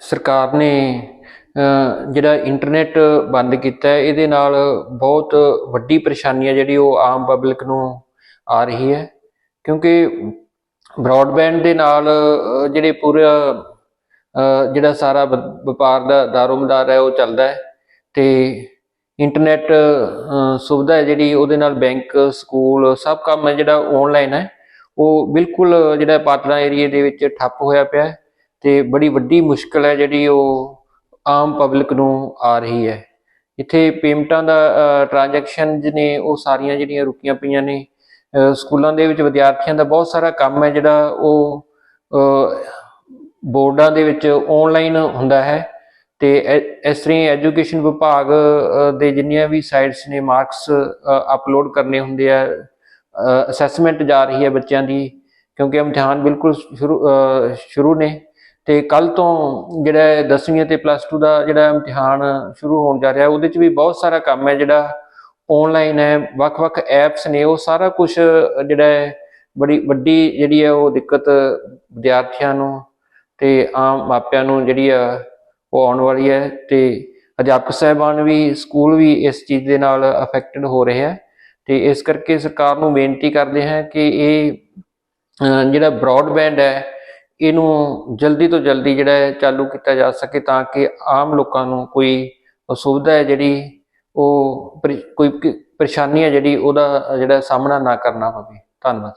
ਸਰਕਾਰ ਨੇ ਜਿਹੜਾ ਇੰਟਰਨੈਟ ਬੰਦ ਕੀਤਾ ਹੈ, ਇਹਦੇ ਨਾਲ ਬਹੁਤ ਵੱਡੀ ਪਰੇਸ਼ਾਨੀ ਹੈ ਜਿਹੜੀ ਉਹ ਆਮ ਪਬਲਿਕ ਨੂੰ ਆ ਰਹੀ ਹੈ। ਕਿਉਂਕਿ ਬ੍ਰੌਡਬੈਂਡ ਦੇ ਨਾਲ ਜਿਹੜੇ ਪੂਰਾ ਜਿਹੜਾ ਸਾਰਾ ਵ- ਵਪਾਰ ਦਾ ਦਾਰੋਮਦਾਰ ਹੈ, ਉਹ ਚੱਲਦਾ ਹੈ। ਤੇ ਇੰਟਰਨੈਟ ਸੁਵਿਧਾ ਹੈ ਜਿਹੜੀ, ਉਹਦੇ ਨਾਲ ਬੈਂਕ ਸਕੂਲ ਸਭ ਕੰਮ ਹੈ ਜਿਹੜਾ ਆਨਲਾਈਨ ਹੈ। ਉਹ ਬਿਲਕੁਲ ਜਿਹੜਾ ਪਾਤੜਾ ਏਰੀਏ ਦੇ ਵਿੱਚ ਠੱਪ ਹੋਇਆ ਪਿਆ ਹੈ। ਤੇ ਬੜੀ ਵੱਡੀ ਮੁਸ਼ਕਲ ਹੈ ਜਿਹੜੀ ਉਹ ਆਮ ਪਬਲਿਕ ਨੂੰ ਆ ਰਹੀ ਹੈ। ਇੱਥੇ ਪੇਮੈਂਟਾਂ ਦਾ ਟ੍ਰਾਂਜੈਕਸ਼ਨ ਨੇ ਉਹ ਸਾਰੀਆਂ ਜਿਹੜੀਆਂ ਰੁਕੀਆਂ ਪਈਆਂ ਨੇ ਸਕੂਲਾਂ ਦੇ ਵਿੱਚ ਵਿਦਿਆਰਥੀਆਂ ਦਾ ਬਹੁਤ ਸਾਰਾ ਕੰਮ ਹੈ ਜਿਹੜਾ ਉਹ ਬੋਰਡਾਂ ਦੇ ਵਿੱਚ ਆਨਲਾਈਨ ਹੁੰਦਾ ਹੈ ਤੇ ਇ- ਇਸ ਤਰ੍ਹਾਂ ਐਜੂਕੇਸ਼ਨ ਵਿਭਾਗ ਦੇ ਜਿੰਨੀਆਂ ਵੀ ਸਾਈਟਸ ਨੇ ਮਾਰਕਸ ਅਪਲੋਡ ਕਰਨੇ ਹੁੰਦੇ ਆ ਅਸੈਸਮੈਂਟ ਜਾ ਰਹੀ ਹੈ ਬੱਚਿਆਂ ਦੀ ਕਿਉਂਕਿ ਇਮਤਿਹਾਨ ਬਿਲਕੁਲ ਸ਼ੁਰੂ ਸ਼ੁਰੂ ਨੇ। ਤੇ ਕੱਲ ਤੋਂ ਜਿਹੜਾ 10ਵੀਂ ਅਤੇ ਪਲੱਸ 2 ਦਾ ਜਿਹੜਾ ਇਮਤਿਹਾਨ ਸ਼ੁਰੂ ਹੋਣ ਜਾ ਰਿਹਾ, ਉਹਦੇ ਚ ਵੀ ਬਹੁਤ ਸਾਰਾ ਕੰਮ ਹੈ ਜਿਹੜਾ ਆਨਲਾਈਨ ਹੈ, ਵੱਖ-ਵੱਖ ਐਪਸ ਨੇ, ਉਹ ਸਾਰਾ ਕੁਝ ਜਿਹੜਾ ਹੈ, ਬੜੀ ਵੱਡੀ ਜਿਹੜੀ ਹੈ ਉਹ ਦਿੱਕਤ ਵਿਦਿਆਰਥੀਆਂ ਨੂੰ ਤੇ ਆਮ ਮਾਪਿਆਂ ਨੂੰ ਜਿਹੜੀ ਆ ਉਹ ਆਉਣ ਵਾਲੀ ਹੈ ਤੇ ਅਧਿਆਪਕ ਸਹਿਬਾਨ ਵੀ ਸਕੂਲ ਵੀ ਇਸ ਚੀਜ਼ ਦੇ ਨਾਲ ਅਫੈਕਟਡ ਹੋ ਰਹੇ ਹੈ ਤੇ ਇਸ ਕਰਕੇ ਸਰਕਾਰ ਨੂੰ ਬੇਨਤੀ ਕਰਦੇ ਹਾਂ ਕਿ ਇਹ ਜਿਹੜਾ ਬ੍ਰੌਡਬੈਂਡ ਹੈ ਇਹਨੂੰ ਜਲਦੀ ਤੋਂ ਜਲਦੀ ਜਿਹੜਾ ਹੈ ਚਾਲੂ ਕੀਤਾ ਜਾ ਸਕੇ ਤਾਂ ਕਿ ਆਮ ਲੋਕਾਂ ਨੂੰ ਕੋਈ ਸੁਵਿਧਾ ਹੈ ਜਿਹੜੀ ਉਹ ਪਰੇ- ਕੋਈ ਪਰੇਸ਼ਾਨੀ ਹੈ ਜਿਹੜੀ ਉਹਦਾ ਜਿਹੜਾ ਸਾਹਮਣਾ ਨਾ ਕਰਨਾ ਪਵੇ। ਧੰਨਵਾਦ।